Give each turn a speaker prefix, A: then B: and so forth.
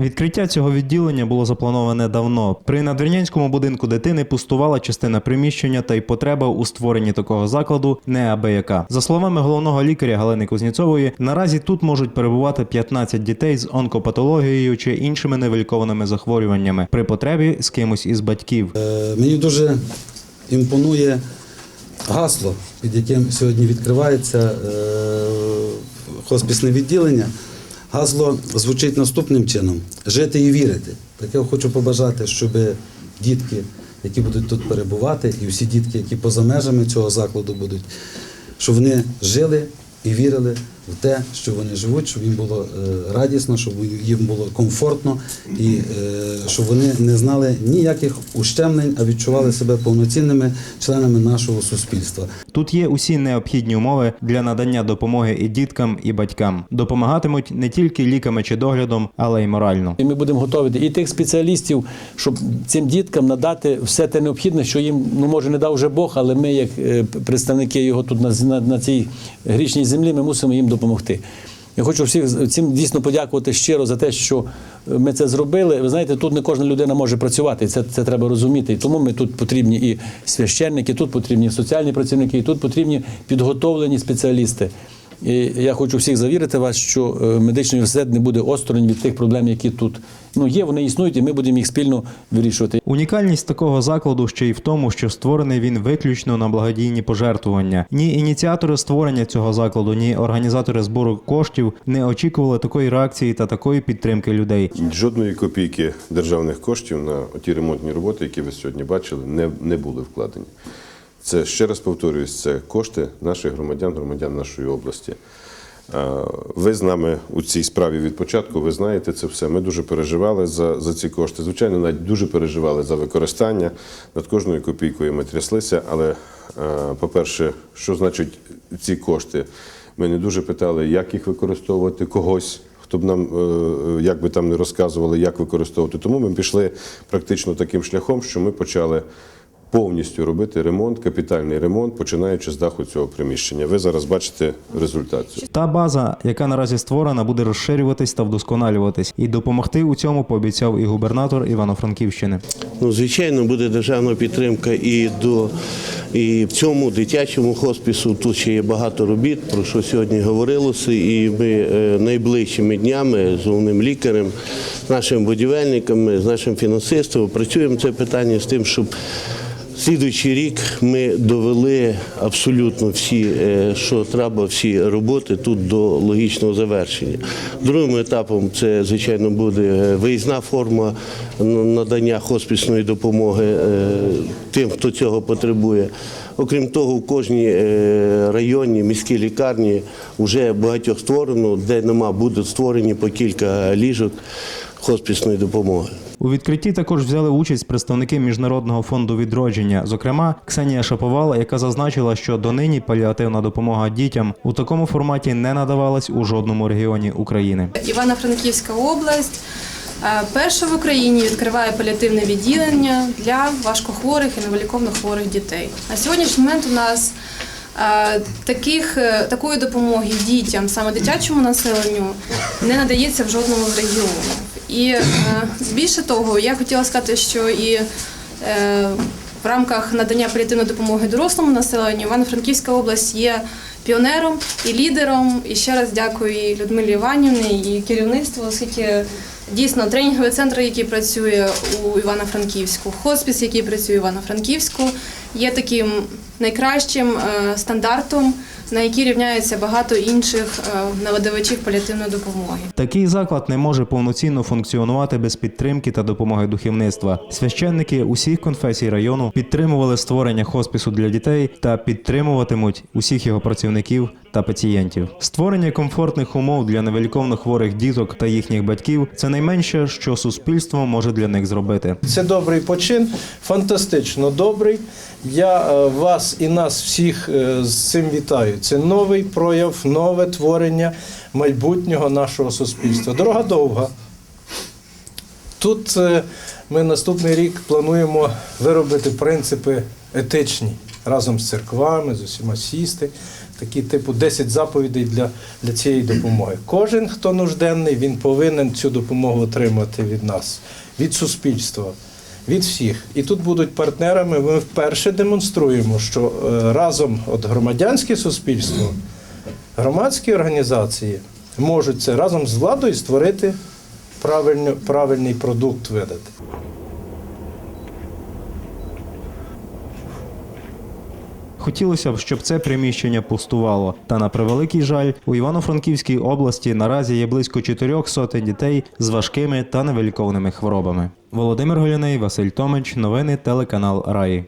A: Відкриття цього відділення було заплановане давно. При надвірнянському будинку дитини пустувала частина приміщення, та й потреба у створенні такого закладу неабияка. За словами головного лікаря Галини Кузнєцової, наразі тут можуть перебувати 15 дітей з онкопатологією чи іншими невилікованими захворюваннями при потребі з кимось із батьків.
B: Е, Мені дуже імпонує гасло, під яким сьогодні відкривається е, хоспісне відділення. Гасло звучить наступним чином: жити і вірити. Так я хочу побажати, щоб дітки, які будуть тут перебувати, і всі дітки, які поза межами цього закладу будуть, щоб вони жили і вірили в те, що вони живуть, щоб їм було е, радісно, щоб їм було комфортно, і е, щоб вони не знали ніяких ущемлень, а відчували себе повноцінними членами нашого суспільства.
A: Тут є усі необхідні умови для надання допомоги і діткам, і батькам. Допомагатимуть не тільки ліками чи доглядом, але й морально.
C: І ми будемо готові і тих спеціалістів, щоб цим діткам надати все те необхідне, що їм ну може не дав вже Бог, але ми, як е, представники його тут на, на, на цій грішній землі, ми мусимо їм допомогти. Я хочу всіх цим дійсно подякувати щиро за те, що ми це зробили. Ви знаєте, тут не кожна людина може працювати, це, це треба розуміти. І тому ми тут потрібні і священники, тут потрібні соціальні працівники, і тут потрібні підготовлені спеціалісти. І я хочу всіх завірити вас, що е, медичний університет не буде осторонь від тих проблем, які тут ну є. Вони існують, і ми будемо їх спільно вирішувати.
A: Унікальність такого закладу ще й в тому, що створений він виключно на благодійні пожертвування. Ні ініціатори створення цього закладу, ні організатори збору коштів не очікували такої реакції та такої підтримки людей.
D: Жодної копійки державних коштів на ті ремонтні роботи, які ви сьогодні бачили, не, не були вкладені. Це ще раз повторююсь, це кошти наших громадян, громадян нашої області. Ви з нами у цій справі від початку, ви знаєте це все. Ми дуже переживали за, за ці кошти. Звичайно, навіть дуже переживали за використання. Над кожною копійкою ми тряслися. Але, по-перше, що значить ці кошти? Ми не дуже питали, як їх використовувати когось. Хто б нам, е, як би там не розказували, як використовувати. Тому ми пішли практично таким шляхом, що ми почали повністю робити ремонт, капітальний ремонт, починаючи з даху цього приміщення. Ви зараз бачите результат.
A: Та база, яка наразі створена, буде розширюватись та вдосконалюватись, і допомогти у цьому пообіцяв і губернатор Івано-Франківщини.
E: Ну, звичайно, буде державна підтримка і до і в цьому дитячому хоспісу. Тут ще є багато робіт, про що сьогодні говорилося. І ми е, найближчими днями з головним лікарем, з нашими будівельниками, з нашим фінансистом працюємо це питання з тим, щоб. Слідуючий рік ми довели абсолютно всі, е, що треба, всі роботи тут до логічного завершення. Другим етапом це, звичайно, буде е, виїзна форма надання хоспісної допомоги е, тим, хто цього потребує. Окрім того, в кожній районній міській лікарні вже багатьох створено, де нема, будуть створені по кілька ліжок хоспісної допомоги.
A: У відкритті також взяли участь представники міжнародного фонду відродження, зокрема Ксенія Шаповал, яка зазначила, що донині паліативна допомога дітям у такому форматі не надавалась у жодному регіоні України.
F: Івано-Франківська область е, перша в Україні відкриває паліативне відділення для важкохворих і невиліковно хворих дітей. На сьогоднішній момент у нас е, таких, е, такої допомоги дітям, саме дитячому населенню, не надається в жодному з регіонів. І е, більше того, я хотіла сказати, що і е, в рамках надання паліативної допомоги дорослому населенню Івано-Франківська область є піонером і лідером. І ще раз дякую і Людмилі Іванівні, і керівництву, оскільки дійсно тренінговий центр, який працює у Івано-Франківську, хоспіс, який працює у Івано-Франківську, є таким найкращим е, стандартом, на які рівняється багато інших е, надавачів паліативної допомоги.
A: Такий заклад не може повноцінно функціонувати без підтримки та допомоги духовництва. Священники усіх конфесій району підтримували створення хоспісу для дітей та підтримуватимуть усіх його працівників та пацієнтів. Створення комфортних умов для невиліковно хворих діток та їхніх батьків це найменше, що суспільство може для них зробити.
G: Це добрий почин, фантастично добрий. Я е, вас і нас всіх е, з цим вітаю. Це новий прояв, нове творення майбутнього нашого суспільства. Дорога довга. Тут е, ми наступний рік плануємо виробити принципи етичні разом з церквами, з усіма сісти такі типу 10 заповідей для, для цієї допомоги. Кожен, хто нужденний, він повинен цю допомогу отримати від нас, від суспільства. Від всіх. І тут будуть партнерами. Ми вперше демонструємо, що е, разом от громадянське суспільство, громадські організації можуть це разом з владою створити правильний продукт видати.
A: Хотілося б, щоб це приміщення пустувало. Та на превеликий жаль, у Івано-Франківській області наразі є близько чотирьох сотень дітей з важкими та невиліковними хворобами. Володимир Голяней, Василь Томич, новини телеканал Раї.